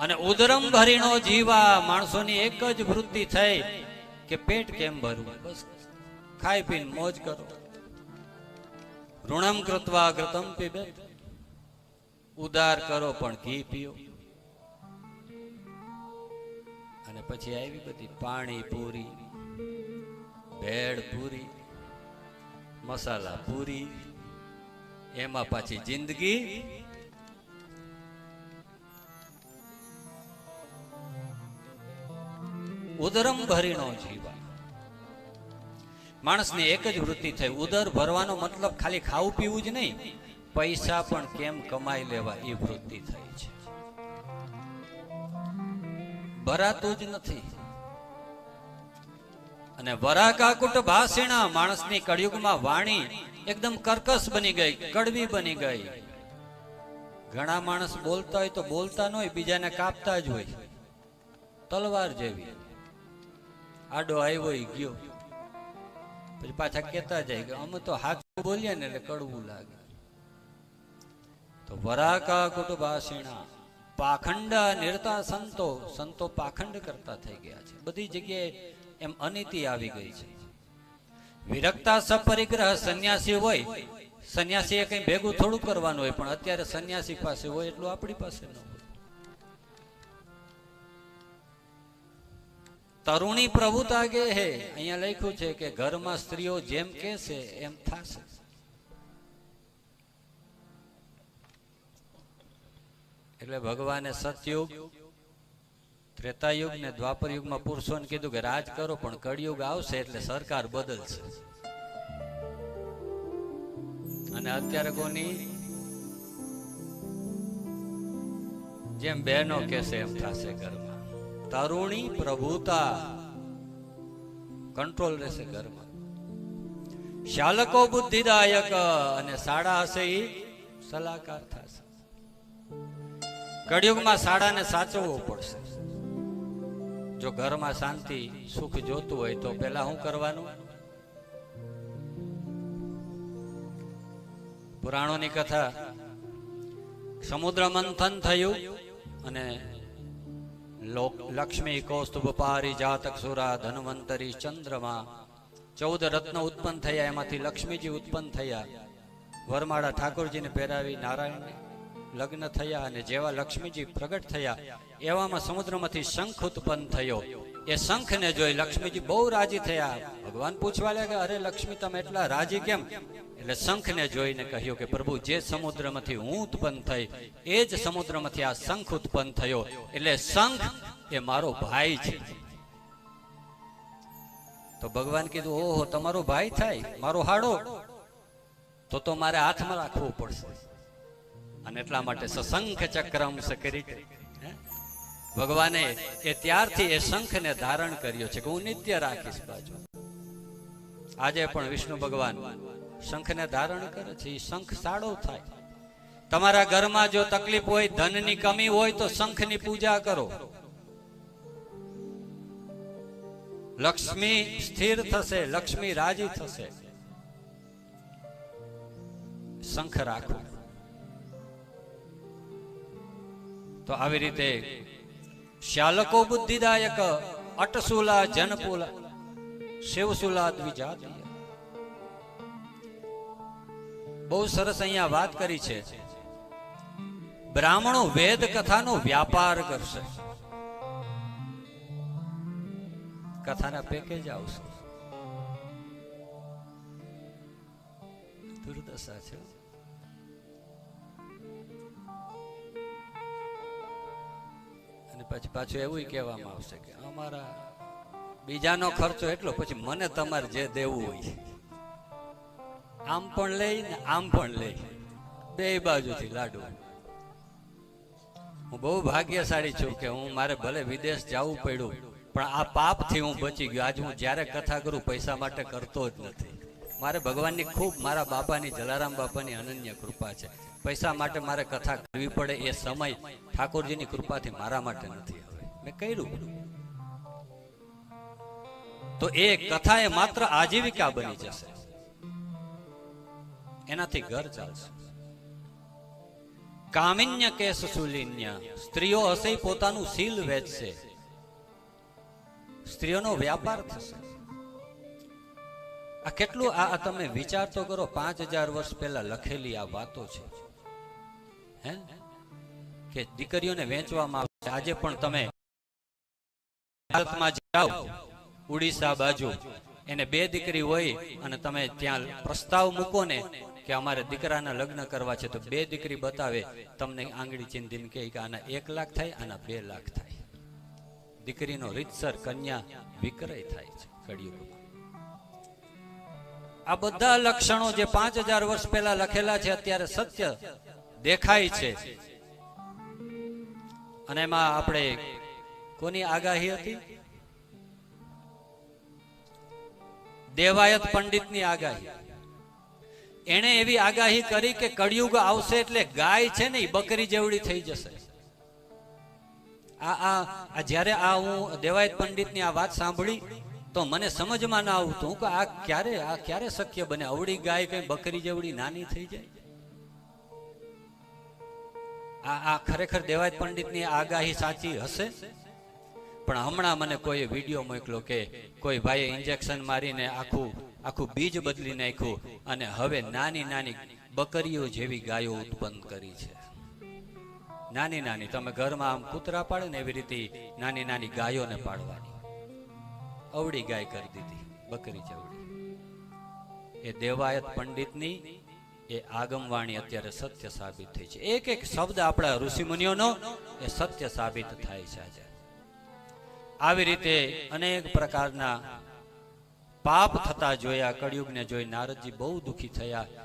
અને ઉદરમ ભરીનો જીવા માણસોની એક જ વૃત્તિ થઈ કે પેટ કેમ ભરવું? બસ ખાઈ પીને મોજ કરો. ઋણમ કૃતવા કૃતમ પીબે ઉદાર કરો પણ ઘી પીઓ. અને પછી આવી બધી પાણી પૂરી, ભેળ પૂરી, મસાલા પૂરી, એમાં પાછી જિંદગી ઉદરમ ભરીનો જીવા. માણસને એક જ વૃત્તિ થઈ. ઉદર ભરવાનો મતલબ ખાલી ખાવું પીવું જ નહીં. પૈસા પણ કેમ કમાઈ લેવા એ વૃત્તિ થઈ છે. ભરાતું જ નથી. અને વરાકાકુટ ભાષિણા માણસની કળિયુગમાં વાણી એકદમ કર્કશ બની ગઈ, કડવી બની ગઈ. ઘણા માણસ બોલતા હોય તો બોલતા ન હોય, બીજાને કાપતા જ હોય. તલવાર જેવી. આડો આવ્યો ગયો. પછી પાછા કહેતા જાય કે અમે તો હાથ બોલીએ ને એટલે કડવું લાગે. તો વરાકા કુટુંબાસીણા, પાખંડ નિરતા સંતો સંતો પાખંડ કરતા થઈ ગયા છે. બધી જગ્યાએ એમ અનીતિ આવી ગઈ છે. વિરક્તા સપરિગ્રહ સંન્યાસી હોય સંન્યાસી એ કઈ ભેગું થોડું કરવાનું હોય, પણ અત્યારે સંન્યાસી પાસે હોય એટલું આપણી પાસે ન હોય. તરુણી પ્રભુતા ગે હે. અહીંયા લખ્યું છે કે ઘરમાં સ્ત્રીઓ જેમ કહેશે એમ થશે. એટલે ભગવાને સતયુગ, ત્રેતાયુગ ને દ્વાપર યુગમાં પુરુષોને કીધું કે રાજ કરો, પણ કળિયુગ આવશે એટલે સરકાર બદલશે. અને અત્યારે કોની? જેમ બહેનો કેસે એમ થશે ઘરમાં. તરુણી પ્રભુતા. કંટ્રોલ રહેશે ઘરમાં. શાલકો બુદ્ધિદાયક અને શાળા હશે એ સલાહકાર થશે. કળિયુગમાં શાળાને સાચવવો પડશે. જો ઘરમાં શાંતિ, સુખ જોતું હોય તો પેલા શું કરવાનું? પુરાણોની કથા સમુદ્ર મંથન થયું અને લક્ષ્મી કૌસ્તુભ પારી જાતક સુરા ધનવંતરી ચંદ્રમા ચૌદ રત્ન ઉત્પન્ન થયા એમાંથી લક્ષ્મીજી ઉત્પન્ન થયા વરમાળા ઠાકોરજીને પહેરાવી નારાયણને લગ્ન થયા અને જેવા લક્ષ્મીજી પ્રગટ થયા, એવામાં સમુદ્રમાંથી શંખ ઉત્પન્ન થયો. એ શંખને જોઈ લક્ષ્મીજી બહુ રાજી થયા. ભગવાન પૂછવા લાગ્યા, અરે લક્ષ્મી, તમે એટલા રાજી કેમ? એટલે શંખને જોઈને કહ્યું કે પ્રભુ, જે સમુદ્રમાંથી હું ઉત્પન્ન થઈ, એ જ સમુદ્રમાંથી આ શંખ ઉત્પન્ન થયો. એટલે શંખ એ મારો ભાઈ છે. તો ભગવાન કીધું, ઓહો, તમારો ભાઈ થાય, મારો હાડો. તો તો મારે હાથમાં રાખવું પડશે. અને એટલા માટે સશંખ ચક્રમ સકરિત ભગવાને એ ત્યારથી એ શંખને ધારણ કર્યો છે કે હું નિત્ય રાખીશ બાજુ. આજે પણ વિષ્ણુ ભગવાન શંખને ધારણ કરે છે એ શંખ સાડો થાય. તમારા ઘરમાં જો તકલીફ હોય, ધનની કમી હોય, તો શંખની પૂજા કરો. લક્ષ્મી સ્થિર થશે, લક્ષ્મી રાજી થશે. શંખ રાખો. તો આવી રીતે શાલકો બુદ્ધિદાયક, અટસુલા જનપુલા, શિવસુલા દ્વિજાતીય બહુ સરસ અહીંયા વાત કરી છે. બ્રાહ્મણો વેદ કથાનો વ્યાપાર કરશે. કથાના પેકેજ આવશે. દુર્દશા છે. અને પછી પાછું એવું કહેવામાં આવશે કે અમારા બીજાનો ખર્ચો એટલો, પછી મને તમારે જે દેવું હોય. આમ પણ લઈ ને આમ પણ લઈ. બે બાજુથી લાડુ. હું બહુ ભાગ્યશાળી છું કે હું મારે ભલે વિદેશ જવું પડ્યું, પણ આ પાપથી હું બચી ગયો. આજ હું જ્યારે કથા કરું, પૈસા માટે કરતો જ નથી. મારે ભગવાનની ખૂબ, મારા બાપાની જલારામ બાપાની અનન્ય કૃપા છે. પૈસા માટે મારે કથા કરવી પડે એ સમય ઠાકોરજીની કૃપાથી મારા માટે નથી હવે. મેં કર્યું. તો એ કથા એ માત્ર આજીવિકા બની જશે. એનાથી ઘર ચાલશે. કામિન્ય કેસ સુલિન્ય સ્ત્રીઓ હશે પોતાનું શીલ વેચશે. સ્ત્રીઓનો વ્યાપાર થશે. આ કેટલું આ તમે વિચાર કરો, પાંચ હજાર વર્ષ પહેલા લખેલી આ વાતો છે. હે? કે દીકરીઓને વેચવામાં આવે આજે પણ તમે ભારતમાં જાઓ, ઉડીસા બાજુ, એને બે દીકરી હોય અને તમે ત્યાં પ્રસ્તાવ મૂકો ને કે અમારે દીકરાના લગ્ન કરવા છે, તો બે દીકરી બતાવે, તમને આંગળી ચીંધીને કે આના એક લાખ થાય, આના બે લાખ થાય. દીકરીનો રીતસર કન્યા વિક્રય થાય છે, કળિયુગમાં. આ બધા લક્ષણો જે પાંચ હજાર વર્ષ પહેલા લખેલા છે, અત્યારે સત્ય દેખાય છે. અને એમાં આપણે કોની આગાહી હતી? દેવાયત પંડિતની આગાહી. એણે એવી આગાહી કરી કે કળિયુગ આવશે એટલે ગાય છે ને બકરી જેવડી થઈ જશે. આ આ જ્યારે આ હું દેવાયત પંડિતની આ વાત સાંભળી, તો મને સમજમાં ના આવતું કે આ ક્યારે આ ક્યારે શક્ય બને? અવળી ગાય કઈ બકરી જેવડી નાની થઈ જાય? આ આ ખરેખર દેવાયત પંડિતની આગાહી સાચી હશે? પણ હમણાં મને કોઈ વીડિયો મોકલો કે કોઈ ભાઈએ ઇન્જેક્શન મારીને આખું આખું બીજ બદલી નાખ્યું અને હવે નાની નાની બકરીઓ જેવી ગાયો ઉત્પન્ન કરી છે. નાની નાની, તમે ઘરમાં આમ કૂતરા પાડે ને એવી રીતે નાની નાની ગાયોને પાડવાની. અવળી ગાય કરી દીધી, બકરી ચવડી એ દેવાયત પંડિતની એ આગમવાણી અત્યારે સત્ય સાબિત થઈ છે. એક એક શબ્દ આપણા ઋષિમુનિઓનો એ સત્ય સાબિત થાય છે આજે. આવી રીતે અનેક પ્રકારના પાપ થતા જોયા કળિયુગને જોઈ નારદજી બહુ દુઃખી થયા.